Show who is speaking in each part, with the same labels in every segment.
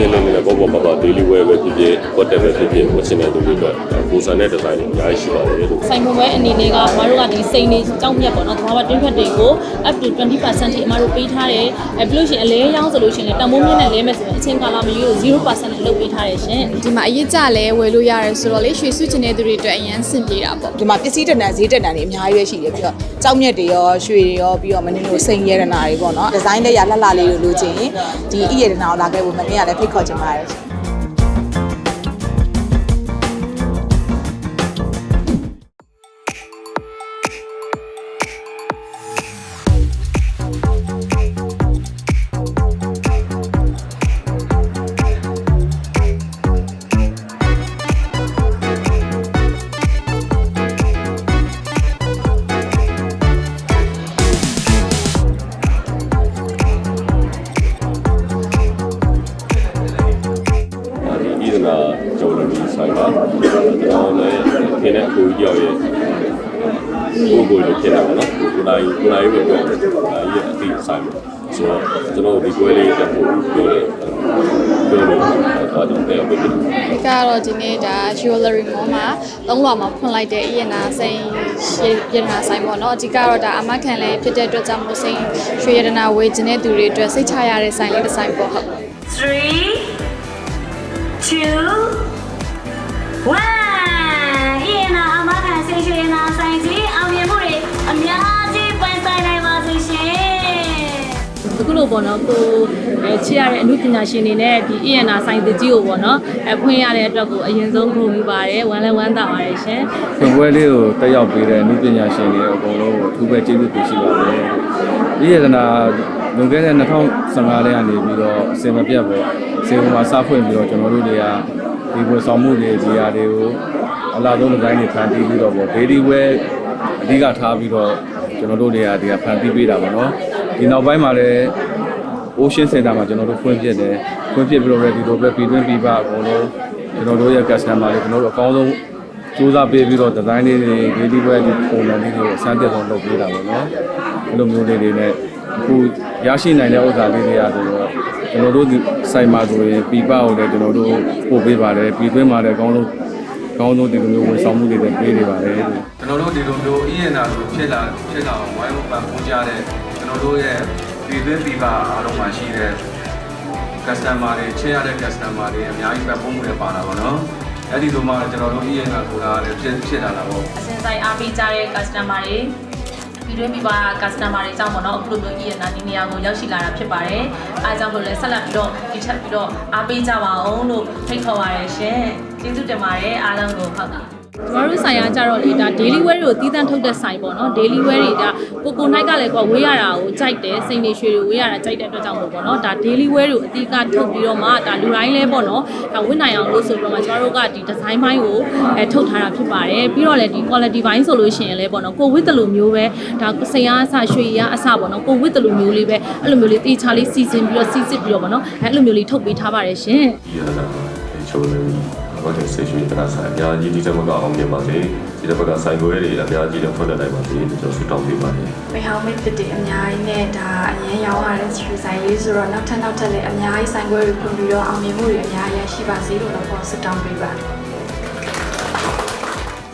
Speaker 1: ငယ်လေးနဲ့ပေါ့ပေါ့ပါပါ daily wear ပဲဖြစ်ဖြစ် whatever ပဲဖြစ်ဖြစ်ဝတ်ချင်တဲ့သူတွေအတွက်ကိုယ်စားနဲ့ design တွေအများကြီးရှိပါတယ်လို့
Speaker 2: ဆိုင်မွေးအနေနဲ့ကမတို့ကဒီစိန်နေကြောက်မြက်ပေါ့နော်သဘာဝတင်းဖက်တွေကို up to 20%ထိအမတို့ပေးထားတယ်အဲပြီးလို့ရှိရင်အလဲရောင်းဆိုလို့ရှိရင်တန်မိုးမြင့်နဲ့လဲမယ်ဆိုရင်အချင်းကာလာမယူလို့0%နဲ့လုပ်ပေးထားတယ်ရှင်
Speaker 3: ဒီမှာအရေးကြလဲဝယ်လို့ရတယ်ဆိုတော့လေရွှေစုချင်တဲ့သူတွေအတွက်အရန်ဆင်ပြေတာပေါ့
Speaker 4: ဒီမှာပစ္စည်းတဏ္ဍဈေးတဏ္ဍတွေအများကြီးပဲရှိတယ်ပြီးတော့ကြောက်မြက်တွေရောရွှေတွေရောပြီးတော့မင်းတို့စိန်ရတနာတွေပေါ့နော်ဒီဇိုင်းလက်ရလှလှလေးတွေလိုချင်ရင်ဒီအရတနာကိုလာခဲ့ဖို့မင်းကလည်းဖိတ်ခေါ်ချင်ပါတယ်
Speaker 1: ဆိုင်ပါကျွန်တော်လည်းခင်းတဲ့အကိုကြီးကြောက်ရဲ့ကိုကိုလိုဖြစ်တာပေါ့နော်ကိုနိုင်ကိုနိုင်ရဲ့ကိုနိုင်ရဲ့အတိဆိုင်ပါဆိုတော့ကျွန်တော်ဒီပွဲလေးတက်ဖို့ပြောတယ်ပြောလို့အားလုံးပဲပဲ
Speaker 3: ဒီကတော့ဒီနေ့ဒါ jewelry mall မှာသုံးလမှာဖွင့်လိုက်တဲ့ရနာဆိုင်ရနာဆိုင်ပေါ့နော်အဓိကတော့ဒါအမခံလည်းဖြစ်တဲ့အတွက်ကြောင့်မို့ဆိုင်ရွှေရနာဝေးခြင်းတဲ့သူတွေအတွက်စိတ်ချရတဲ့ဆိုင်လေးတစ်ဆိုင်ပေါ့ဟုတ်
Speaker 5: 3 2 ဝမ်ဟင်းနာအမခံဆင်ရှင်နာဆိုင်ကြီးအောင်မြင်မှုတွေအများကြီးပန်းဆိုင်နိုင်ပါစေရှင်
Speaker 2: အခုလိုပေါ့နော်ကိုအဲချစ်ရတဲ့အမှုပညာရှင်တွေနဲ့ဒီ ENR ဆိုင်တကြီးကိုပေါ့နော်အဖွင့်ရတဲ့အတွက်ကိုအရင်ဆုံးဂုဏ်ပြုပါတယ်ဝမ်းလဲဝမ်းသာပါတယ်ရှင်
Speaker 6: ဖွင့်ပွဲလေးကိုတက်ရောက်ပေးတဲ့အမှုပညာရှင်တွေအကုန်လုံးကိုအထူးပဲကျေးဇူးတင်ရှိပါတယ်ဒီရတနာလွန်ခဲ့တဲ့2015လေးကနေပြီးတော့အစင်မပြတ်ပေါ့စေဟိုမှာစဖွင့်ပြီးတော့ကျွန်တော်တို့တွေက ဒီဝန်ဆောင်မှုတွေဒီဟာတွေကိုအလားဆုံးဒီဇိုင်းတွေဖန်တီးပြီးတော့ပေါ့ daily wear အဓိကထားပြီးတော့ကျွန်တော်တို့တွေကဒီကဖန်တီးပေးတာပေါ့နော်။ဒီနောက်ပိုင်းမှာလည်း Ocean Center မှာကျွန်တော်တို့ဖွင့်ပြတယ်ဖွင့်ပြပြီးတော့ ready တော့ပဲပြည်တွင်းပြည်ပအကုန်လုံးကျွန်တော်တို့ရဲ့ customer တွေကျွန်တော်တို့အကောင်းဆုံးစူးစမ်းပေးပြီးတော့ design လေးတွေ daily wear ဒီပုံစံလေးတွေအစမ်းတက်ဆုံးလုပ်ပေးတာပေါ့နော်အဲ့လိုမျိုးလေးတွေနဲ့အခုရရှိနိုင်တဲ့ဥစ္စာလေးတွေကဆိုတော့ ကျွန်တော်တို့ဒီစိုက်မှာဆိုရင်ပြည်ပကိုလည်းကျွန်တော်တို့ပို့ပေးပါတယ်ပြည်တွင်းမှာလည်းအကောင်းဆုံးကောင်းဆုံးဒီလိုမျိုးဝန်ဆောင်မှုတွေလည်းပေးနေပါတယ်ကျွန်တော်တို့ဒီလိုမျိုး ENR ဆိုဖြစ်လာဖြစ်လာအောင်ဝိုင်းဝန်းပံ့ပိုးကြတဲ့ကျွန်တော်တို့ရဲ့ပြည်တွင်းပြည်ပအားလုံးမှာရှိတဲ့ customer တွေချဲရတဲ့ customer တွေအများကြီးပဲပုံမှုတွေပါတာပေါ့နော်အဲ့ဒီလိုမှကျွန်တော်တို့ EN ကကိုလာတယ်ဖြစ်ဖြစ်လာတာပေါ့
Speaker 2: အစင်ဆိုင်အားပေးကြတဲ့ customer တွေ ပြီးတွင်းပြီးပါ customer တွေကြောင့်ပေါ့နော်အခုလိုမျိုး ENR ဒီနေရာကိုရောက်ရှိလာတာဖြစ်ပါတယ်အားကြောင့်လို့လဲဆက်လက်ပြီးတော့ဒီထက်ပြီးတော့အားပေးကြပါအောင်လို့ဖိတ်ခေါ်ပါရရှင်ကျေးဇူးတင်ပါတယ်အားလုံးကိုဟုတ်ကဲ့ ကျမတို့ဆိုင်ရာကြတော့လေဒါ daily wear တွေကိုတီးတန့်ထုတ်တဲ့ဆိုင်ပေါ့နော် daily wear တွေကကိုကိုနိုင်ကလည်းကွာဝေးရတာကိုကြိုက်တယ်စိန်နေရွှေတွေဝေးရတာကြိုက်တဲ့အတွက်ကြောင့်မို့ပေါ့နော်ဒါ daily wear တွေကိုအတိအကထုတ်ပြီးတော့မှဒါလူတိုင်းလဲပေါ့နော်ဒါဝတ်နိုင်အောင်လို့ဆိုပြီးတော့မှကျမတို့ကဒီ design ဘိုင်းကိုအဲထုတ်ထားတာဖြစ်ပါတယ်ပြီးတော့လည်းဒီ quality ဘိုင်းဆိုလို့ရှိရင်လည်းပေါ့နော်ကိုဝတ်တယ်လို့မျိုးပဲဒါစိန်အားအစရွှေရအစပေါ့နော်ကိုဝတ်တယ်လို့မျိုးလေးပဲအဲ့လိုမျိုးလေးတေချာလေးစီစဉ်ပြီးတော့စီစစ်ပြီးတော့ပေါ့နော်အဲ့လိုမျိုးလေးထုတ်ပေးထားပါတယ်ရှင်
Speaker 1: ဒီရတာ ချိုးလို့ဘာလို့ဆေးရွှေတနာဆိုင်အများကြီးဒီတစ်ပတ်ကအောင်မြင်ပါစေဒီတစ်ပတ်ကဆိုင်ကိုရတွေအများကြီးလည်းဖွင့်လှစ်နိုင်ပါစေကျွန်တော်ဆုတောင်းပေးပါတယ်
Speaker 7: မေဟောင်းမိတ်တစ်အများကြီးနဲ့ဒါအရင်ရောင်းရတဲ့ရွှေဆိုင်လေးဆိုတော့နောက်ထပ်နောက်ထပ်လည်းအများကြီးဆိုင်ခွဲတွေဖွင့်ပြီးတော့အောင်မြင်မှုတွေအများကြီးရရှိပါစေလို့တော့ပေါ့ဆုတောင်းပေးပါတယ်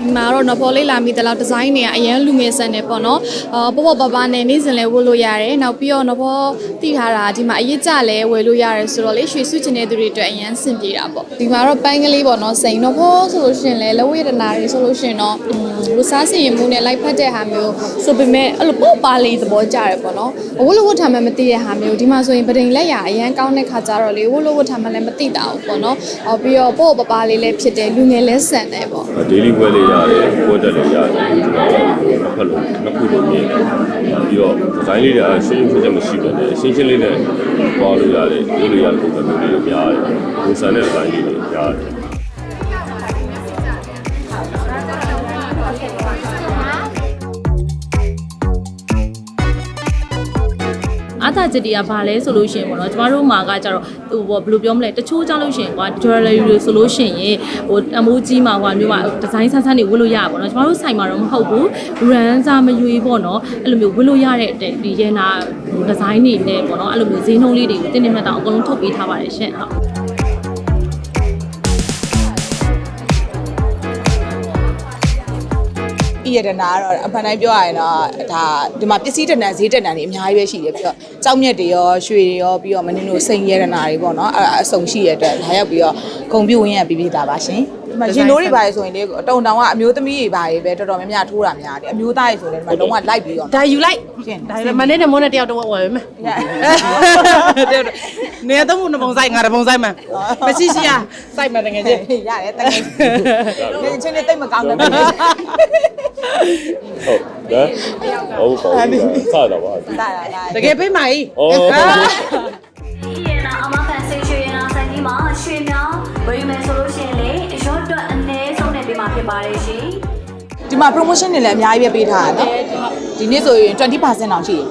Speaker 3: ဒီမှာတော့နော်ပေါ်လေးလာမိတဲ့လောက်ဒီဇိုင်းတွေကအရင်လူငယ်ဆန်နေပေါ့နော်အော်ပေါ့ပေါ့ပါပါနဲ့နေ့စဉ်လဲဝတ်လို့ရတယ်နောက်ပြီးတော့နော်ပေါ်တိထားတာဒီမှာအရေးကြလဲဝယ်လို့ရတယ်ဆိုတော့လေရွှေစုချင်တဲ့သူတွေအတွက်အရင်ဆင်ပြေတာပေါ့ဒီမှာတော့ပန်းကလေးပေါ့နော်စိန်နော်ပေါ်ဆိုလို့ရှိရင်လဲလဝရတနာတွေဆိုလို့ရှိရင်တော့ဝစားစီရင်မှုနဲ့လိုက်ဖက်တဲ့ဟာမျိုးဆိုပေမဲ့အဲ့လိုပေါ့ပါလေးသဘောကျတယ်ပေါ့နော်ဝတ်လို့ဝတ်ထားမှမသိတဲ့ဟာမျိုးဒီမှာဆိုရင်ပဒိန်လက်ရအရင်ကောင်းတဲ့ခါကျတော့လေဝတ်လို့ဝတ်ထားမှလည်းမသိတာဘူးပေါ့နော်အော်ပြီးတော့ပေါ့ပပါလေးလည်းဖြစ်တယ်လူငယ်လဲဆန်တယ်ပေါ့
Speaker 1: daily wear လေးရတယ်ဝတ်တက်လေးရတယ်ကျွန်တော်တို့ဖက်လို့နှစ်ခုလုံးမြင်ပြီးတော့ design လေးတွေကရှင်းရှင်းချက်မရှိတော့တယ်ရှင်းရှင်းလေးနဲ့ပေါ်လို့ရတယ်ဝတ်လို့ရတဲ့ပုံစံမျိုးလေးတွေများတယ်ပုံစံနဲ့ design လေးတွေများတယ်
Speaker 2: အားသာချက်တွေကဘာလဲဆိုလို့ရှိရင်ပေါ့နော်ကျမတို့မှာကကြတော့ဟိုဘောဘယ်လိုပြောမလဲတချို့ကြောက်လို့ရှိရင်ကွာ jewelry တွေဆိုလို့ရှိရင်ဟိုအမိုးကြီးမှာကွာမျိုးမှာဒီဇိုင်းဆန်းဆန်းတွေဝတ်လို့ရပါပေါ့နော်ကျမတို့ဆိုင်မှာတော့မဟုတ်ဘူး brand စားမရွေးပေါ့နော်အဲ့လိုမျိုးဝတ်လို့ရတဲ့ဒီရဲနာဒီဇိုင်းတွေနဲ့ပေါ့နော်အဲ့လိုမျိုးဈေးနှုန်းလေးတွေကိုတင်းတင်းမှတ်တောင်အကုန်လုံးထုတ်ပေးထားပါတယ်ရှင်ဟုတ်
Speaker 4: ဤရတနာကတော့အမှန်တိုင်းပြောရရင်တော့ဒါဒီမှာပစ္စည်းတဏ္ဍဈေးတဏ္ဍတွေအများကြီးပဲရှိတယ်ပြီးတော့ကြောက်မြက်တွေရောရွှေတွေရောပြီးတော့မင်းတို့စိန်ရတနာတွေပေါ့နော်အဲ့ဒါအစုံရှိရတဲ့အတွက်လာရောက်ပြီးတော့ဂုံပြူဝင်းရပြီးပြတာပါရှင်ဒီမှာရင်နိုးတွေပါရဆိုရင်လေတုံတောင်ကအမျိုးသမီးတွေပါရပဲတော်တော်များများထိုးတာများတယ်အမျိုးသားတွေဆိုလည်းဒီမှာလုံးဝလိုက်ပြီးတော့
Speaker 8: ဒါယူလိုက်
Speaker 4: ရှင်း
Speaker 8: ဒါမနေ့ကမိုးနဲ့တယောက်တော့ဝယ်မယ်တယောက်နေတော့ဘူးနပုံဆိုင်ငါတပုံဆိုင်မှာမရှိရှိရစိုက်မှာတကယ်ချင်း
Speaker 4: ရတယ်တကယ်ဒီချင်းလေးတိတ်မကောင်းဘူး
Speaker 1: ဟုတ်ဒါဟုတ်ပါဘူးစတာပါ
Speaker 4: တာတာ
Speaker 8: တကယ်ပေးမှာကြီး
Speaker 1: အော်
Speaker 5: ဒီရနာအမခံစိတ်ရွှေရနာဆိုင်ကြီးမှာရွှေမြောင်းဝယ်ယူမယ်ဆိုလို့ရှိရင်လေအရော့အတွက်အနည်းဆုံးနဲ့ပေးမှာဖြစ်ပါတယ်ရှင်
Speaker 4: ဒီမှာ promotion တွေလည်းအများကြီးပဲပေးထားတာနော်ဒီနေ့ဆိုရင်20%တောင်ရှိတယ်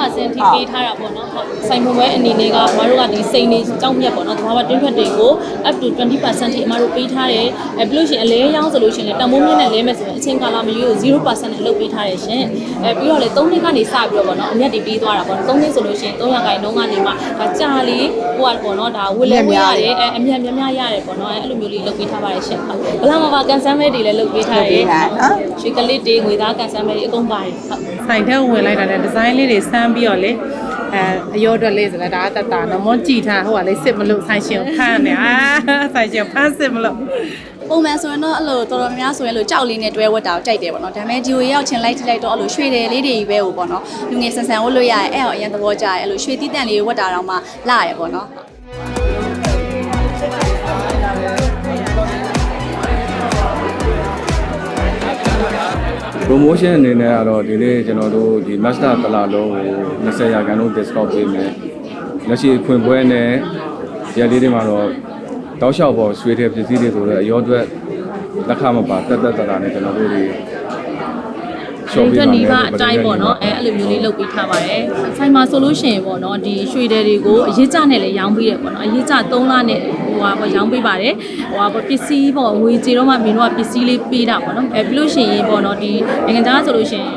Speaker 2: 20%ထိပေးထားတာပေါ့နော်ဟုတ်ဆိုင်မွေးအနေနဲ့ကမတို့ကဒီစိန်နေကြောက်မြက်ပေါ့နော်ဒီမှာတွင်းထွက်တွေကို up to 20%ထိအမတို့ပေးထားတယ်အဲပြီးလို့ရှိရင်အလဲရောင်းဆိုလို့ရှိရင်လည်းတန်မိုးမြင့်နဲ့လဲမယ်ဆိုရင်အချိန်ကာလမရွေးကို0%နဲ့လုပ်ပေးထားတယ်ရှင်အဲပြီးတော့လေ3နှစ်ကနေစပြီးတော့ပေါ့နော်အမြတ်တွေပေးသွားတာပေါ့နော်3နှစ်ဆိုလို့ရှိရင်300ခိုင်နှုန်းကနေမှဒါကြာလေးဟိုကပေါ့နော်ဒါဝယ်လဲဝယ်ရတယ်အဲအမြတ်များများရတယ်ပေါ့နော်အဲအဲ့လိုမျိုးလေးလုပ်ပေးထားပါတယ်ရှင်ဟုတ်ဘလာမှာပါကန်ဆယ်မဲတွေလည်းလုပ်ပေးထားတယ်ရွှေကလစ်တွေငွေသားကန်ဆယ်မဲတွေအကုန်ပါတယ်ဟုတ်
Speaker 8: ဆိုင်ထဲဝင်လိုက်တာနဲ့ဒီဇိုင်းလေးတွေစမ်းပြီးတော့လေအဲအရောအတွက်လေးဆိုလည်းဒါအတတာနော်မွန်ကြည့်ထားဟိုကလေစစ်မလို့ဆိုင်ရှင်ကိုဖမ်းနေအာဆိုင်ရှင်ဖမ်းစစ်မလို့
Speaker 9: ပုံမှန်ဆိုရင်တော့အဲ့လိုတော်တော်များများဆိုရင်လို့ကြောက်လေးနဲ့တွဲဝတ်တာကိုကြိုက်တယ်ပေါ့နော်ဒါပေမဲ့ဒီကိုရောက်ချင်းလိုက်ထိလိုက်တော့အဲ့လိုရွှေတယ်လေးတွေပဲဟိုပေါ့နော်လူငယ်ဆန်ဆန်ဝတ်လို့ရတယ်အဲ့အောင်အရင်သဘောကျတယ်အဲ့လိုရွှေတီးတန့်လေးဝတ်တာတော့မှလာရပေါ့နော်
Speaker 6: promotion အနေနဲ့ကတော့ဒီနေ့ကျွန်တော်တို့ဒီ master တလာလုံးကို20ရာခိုင်နှုန်း discount ပေးမယ်လက်ရှိခွင့်ပွဲနဲ့ရလေးတွေမှာတော့တောက်လျှောက်ပေါ်ရွှေတဲ့ပစ္စည်းတွေဆိုတော့အရောအတွက်လက်ခမပါတက်တက်တတာနဲ့ကျွန်တော်တို့ တွေ
Speaker 2: ရှော့ပေးပါမယ်အတိုင်းပေါ့နော်အဲအဲ့လိုမျိုးလေးလုပ်ပေးထားပါတယ်ဆိုင်မှာဆိုလို့ရှိရင်ပေါ့နော်ဒီရွှေတယ်တွေကိုအရေးကြနဲ့လည်းရောင်းပေးတယ်ပေါ့နော်အရေးကြ3လနဲ့ဟိုဟာပေါ့ရောင်းပေးပါတယ်ဟိုဟာပေါ့ပစ္စည်းပေါ့ငွေကြေတော့မှမင်းတို့ကပစ္စည်းလေးပေးတာပေါ့နော်အဲပြီးလို့ရှိရင်ပေါ့နော်ဒီနိုင်ငံခြားဆိုလို့ရှိရင်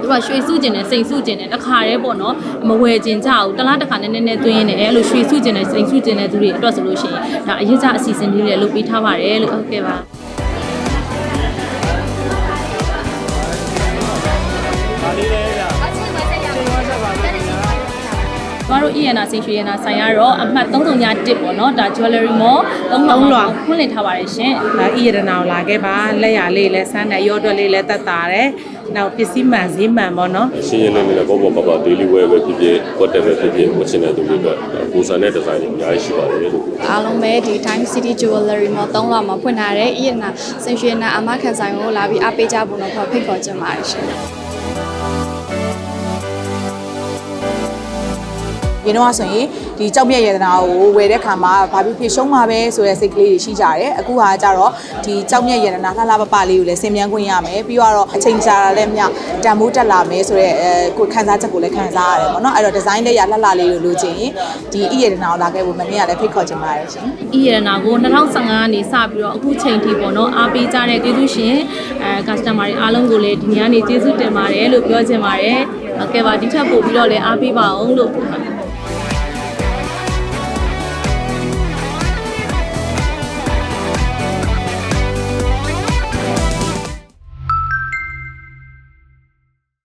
Speaker 2: သူကရွှေစုကျင်တယ်စိန်စုကျင်တယ်တခါတည်းပေါ့နော်မဝယ်ကျင်ကြဘူးတလားတခါနဲ့နည်းနည်းသွင်းနေတယ်အဲ့လိုရွှေစုကျင်တယ်စိန်စုကျင်တယ်သူတွေအတွက်ဆိုလို့ရှိရင်ဒါအရေးကြအစီအစဉ်လေးတွေလုပ်ပေးထားပါတယ်လို့ဟုတ်ကဲ့ပါ ကျမတို့ ENA စိန်ရွှေရနာဆိုင်ကတော့အမှတ်331ပေါ့နော်ဒါ jewelry mall 3လွှာဖွင့်လှစ်ထားပါတယ်ရှင်
Speaker 8: ဒါဤရတနာကိုလာခဲ့ပါလက်ရလေးလဲစမ်းတယ်ရောအတွက်လေးလဲတက်တာတယ်နောက်ပစ္စည်းမှန်ဈေးမှန်ပေါ့နော်
Speaker 1: ရှင်းရင်းလေးနဲ့ပေါ့ပေါ့ပါပါ daily wear ပဲဖြစ်ဖြစ်ကွက်တက်ပဲဖြစ်ဖြစ်ဝတ်ချင်တဲ့သူတွေအတွက်ပုံစံနဲ့ဒီဇိုင်းတွေအများကြီးရှိပါတယ်လို့
Speaker 3: အားလုံးပဲဒီ Time City Jewelry မှာ၃လမှာဖွင့်ထားတဲ့ဤရနာစင်ရွှေနာအမခံဆိုင်ကိုလာပြီးအားပေးကြဖို့တော့ဖိတ်ခေါ်ချင်ပါတယ်ရှင်
Speaker 4: ရင်တော့ဆိုရင်ဒီကြောက်မြက်ရတနာကိုဝယ်တဲ့ခါမှာဘာဖြစ်ဖြစ်ရှုံးမှာပဲဆိုတဲ့စိတ်ကလေးတွေရှိကြတယ်အခုဟာကြတော့ဒီကြောက်မြက်ရတနာလှလှပပလေးကိုလည်းဆင်မြန်းခွင့်ရမယ်ပြီးတော့အချိန်ကြာတာလည်းမြောက်တန်မိုးတက်လာမယ်ဆိုတော့အဲကိုခန်းစားချက်ကိုလည်းခန်းစားရတယ်ပေါ့နော်အဲ့တော့ဒီဇိုင်းလေးရလှလှလေးကိုလိုချင်ရင်ဒီဤရတနာကိုလာခဲ့ဖို့မနေ့ကလည်းဖိတ်ခေါ်ချင်ပါတယ်ရှင်
Speaker 2: ဤရနာကို2015ကနေစပြီးတော့အခုချိန်ထိပေါ့နော်အားပေးကြတဲ့ကျေးဇူးရှင်အဲ customer တွေအားလုံးကိုလည်းဒီနေ့ကနေကျေးဇူးတင်ပါတယ်လို့ပြောချင်ပါတယ်ဟုတ်ကဲ့ပါဒီထက်ပို့ပြီးတော့လည်းအားပေးပါအောင်လို့